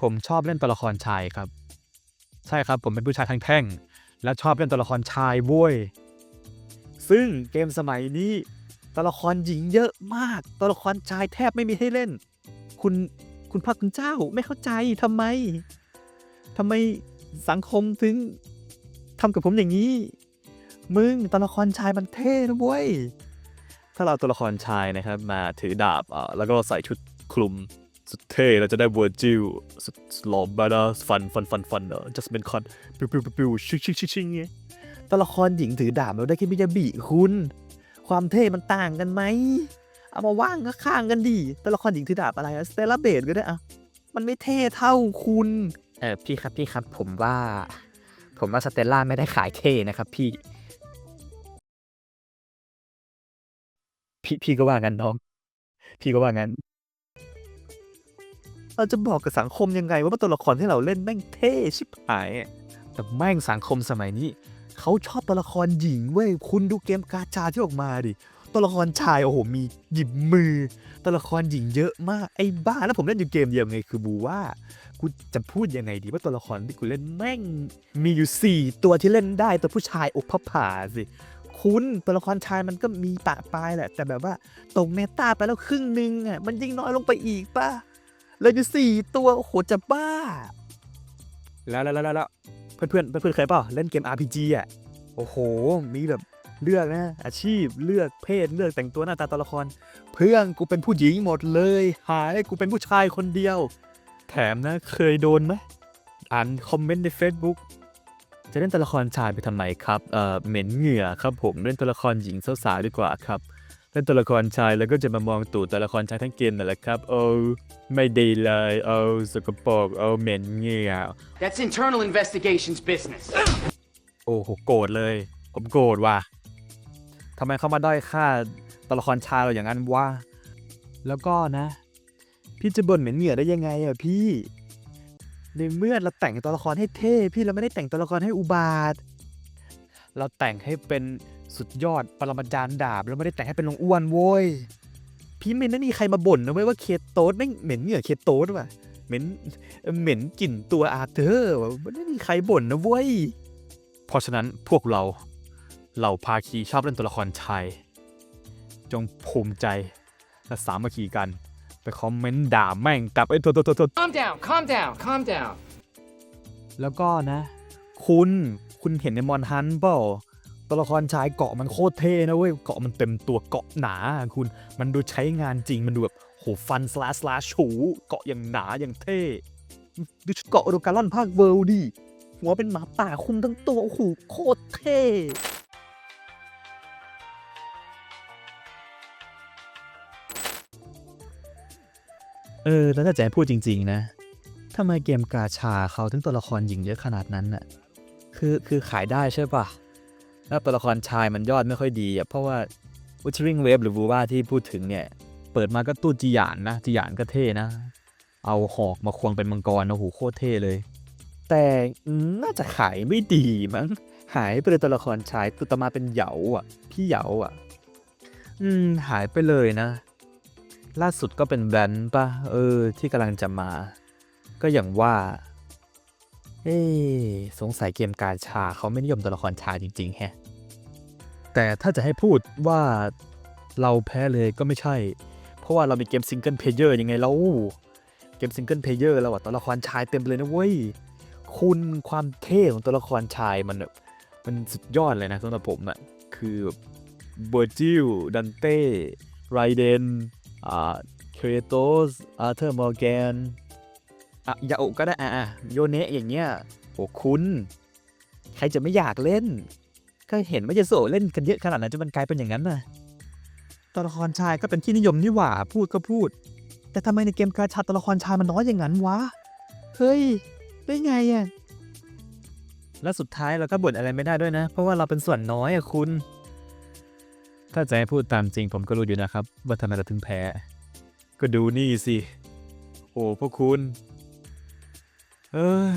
ผมชอบเล่นตัวละครชายครับ ใช่ครับผมเป็นผู้ชายทางแท่ง และชอบเล่นตัวละครชายบ้วยซึ่งเกมสมัยนี้ตัวละครหญิงเยอะมากตัวละครชายแทบไม่มีให้เล่น คุณคุณพระคุณเจ้าไม่เข้าใจทำไมทำไมสังคมถึงทำกับผมอย่างนี้ มึงตัวละครชายมันเท่นะเว้ยถ้าเราตัวละครชายนะครับมาถือดาบอ่าแล้วก็ใส่ชุดคลุม สุดเท่เราจะได้เวอร์จิลสุดหล่อบาดาฟันฟันฟันฟันเนอะจะเปนคอนปิวปิวปิวปิวชิงชิงชิงชิงเงี้ยตัวละครหญิงถือดาบเราได้แค่มิยาบิคุณ ความเท่มันต่างกันไหมเอามาว่างข้างกันดิตัวละครหญิงถือดาบอะไรสเตลลาเบดก็ได้อะมันไม่เท่เท่าคุณเออพี่ครับพี่ครับผมว่า ผมว่าสเตลล่าไม่ได้ขายเท่นะครับพี่ พี่พี่ก็ว่างั้นน้อง พี่ก็ว่างั้น เราจะบอกกับสังคมยังไง ว่าตัวละครที่เราเล่นแม่งเท่ชิบหายแต่แม่งสังคมสมัยนี้เขาชอบตัวละครหญิงเว้ยคุณดูเกมกาชาที่ออกมาดิตัวละครชายโอ้โหมีหยิบมือ ตัวละครหญิงเยอะมากไอ้บ้าแล้วผมเล่นอยู่เกมเดียวไงคือบูว่ากูจะพูดยังไงดีว่าตัวละครที่กูเล่นแม่งมีอยู่ 4 ตัวที่เล่นได้ตัวผู้ชายอกพระผาสิคุณตัวละครชายมันก็มีปะปลายแหละ แต่แบบว่าตกเมตาไปแล้วครึ่งหนึงอะมันยิ่งน้อยลงไปอีกป่ะ เลยอยู่สี่ตัวโอ้โหจะบ้า แล้วแล้วแล้วแล้วเพื่อนเพื่อนเพื่อนเพื่อนเคยเปล่าเล่นเกม RPG อะโอ้โห มีแบบเลือกนะ อาชีพเลือกเพศเลือกแต่งตัวหน้าตาตัวละคร เพื่อนกูเป็นผู้หญิงหมดเลย หายกูเป็นผู้ชายคนเดียว แถมนะเคยโดนไหมอ่านคอมเมนต์ใน Facebook จะเล่นตัวละครชายไปทำไมครับ เอ่อ เหม็นเหงื่อครับผม เล่นตัวละครหญิงสาวๆดีกว่าครับ เล่นตัวละครชายแล้วก็จะมามองตูดตัวละครชายทั้งเกมนั่นแหละครับ โอ้ไม่ดีเลยโอ้สกปรกโอ้เหม็นเหงื่อ That's internal investigations business. โอ้โหโกรธเลย ผมโกรธว่ะทำไมเขามาด้อยค่าตัวละครชายเราอย่างนั้นวะแล้วก็นะ พี่จะบ่นเหม็นเหงื่อได้ยังไงอะพี่ในเมื่อเราแต่งตัวละครให้เท่ พี่เราไม่ได้แต่งตัวละครให้อุบาท เราแต่งให้เป็น สุดยอดปรมาจารย์ดาบเราไม่ได้แต่งให้เป็นลงอ้วนโว้ยพี่ไม่ได้มีใครมาบ่นนะเว้ยว่าเคโตสแม่งเหม็นเหงื่อเคโตสว่ะเหม็นเหม็นกลิ่นตัวอาร์เธอร์ว่ะไม่ได้มีใครบ่นนะเว้ยเพราะฉะนั้นพวกเราเหล่าภาคีชอบเล่นตัวละครชายจงภูมิใจและสามัคคีกัน ไปคอมเมนต์ด่าแม่งกลับไอ้ตัวตัวตัวตัว Calm down, calm down, calm down. แล้วก็นะ คุณคุณเห็นในมอนฮันเปล่า ตัวละครชายเกาะมันโคตรเท่นะเว้ยเกาะมันเต็มตัวเกาะหนาคุณมันดูใช้งานจริงมันดูแบบโหฟันสลาสลาชูเกาะอย่างหนาอย่างเท่ดูชุดเกาะโดการ่อนภาคเวิลด์ดิหัวเป็นหมาป่าคุมทั้งตัวโอ้โหโคตรเท่เออแล้วถ้าแจะให้พูดจริง ๆ นะทำไมเกมกาชาเขาถึงตัวละครหญิงเยอะขนาดนั้นน่ะ คือ คือขายได้ใช่ปะ แล้วตัวละครชายมันยอดไม่ค่อยดีอะเพราะว่า Wuthering Wave หรือวูว่าที่พูดถึงเนี่ย เปิดมาก็ตู้จีหยานนะจีหยานก็เท่นะ เอาหอกมาควงเป็นมังกรโอ้โหโคตรเท่เลย แต่น่าจะขายไม่ดีมั้งหายไปเลยตัวละครชายตัวต่อมาเป็นเหยาอะ พี่เหยาอะ อืม หายไปเลยนะ ล่าสุดก็เป็นแบนป่ะ เออ ที่กำลังจะมา ก็อย่างว่า เอ๊สงสัยเกมการชาเขาไม่นิยมตัวละครชายจริงๆแฮะ แต่ถ้าจะให้พูดว่าเราแพ้เลยก็ไม่ใช่ เพราะว่าเรามีเกมซิงเกิลเพลเยอร์ยังไงแล้วเกมซิงเกิลเพลเยอร์เราอะตัวละครชายเต็มเลยนะเว้ย คุณความเท่ของตัวละครชายมันแบบมันสุดยอดเลยนะสำหรับผมอะคือเบอร์จิลดันเต้ไรเดนอ่าเครโตสอาร์เธอร์มอร์แกน อะยาโอะก็ได้อะอะโยเนะอย่างเงี้ยโอ้คุณ ใครจะไม่อยากเล่น ก็เห็นว่ายาโซะเล่นกันเยอะขนาดนั้นจนมันกลายเป็นอย่างนั้นน่ะตัวละครชายก็เป็นที่นิยมนี่หว่าพูดก็พูด แต่ทำไมในเกมกาชาตัวละครชายมันน้อยอย่างนั้นวะเฮ้ยได้ไงอะแล้วสุดท้ายเราก็บ่นอะไรไม่ได้ด้วยนะ เพราะว่าเราเป็นส่วนน้อยอะคุณ ถ้าจะให้พูดตามจริงผมก็รู้อยู่นะครับ ว่าทำไมเราถึงแพ้ ก็ดูนี่สิ โอ้พวกคุณ เออ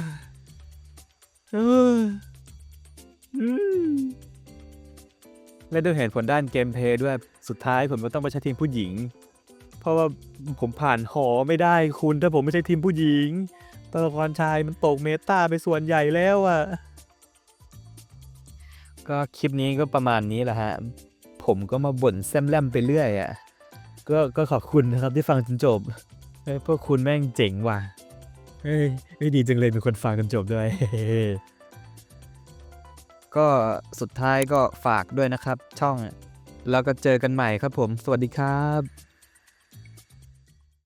เออและด้วยเหตุผลด้านเกมเพลย์ด้วยสุดท้ายผมก็ต้องไปใช้ทีมผู้หญิง เพราะว่าผมผ่านหอไม่ได้คุณถ้าผมไม่ใช่ทีมผู้หญิงตัวละครชายมันตกเมตาไปส่วนใหญ่แล้วอะ ก็คลิปนี้ก็ประมาณนี้แหละฮะ ผมก็มาบ่นแซมแลมไปเรื่อยอะ่ะ ก็ก็ขอบคุณนะครับที่ฟังจนจบเฮ้ยพวกคุณแม่งเจ๋งว่ะ เฮ้ยไม่ดีจังเลยมีคนฟังจนจบด้วย ก็สุดท้ายก็ฝากด้วยนะครับ ช่อง แล้วก็เจอกันใหม่ครับผม สวัสดีครับ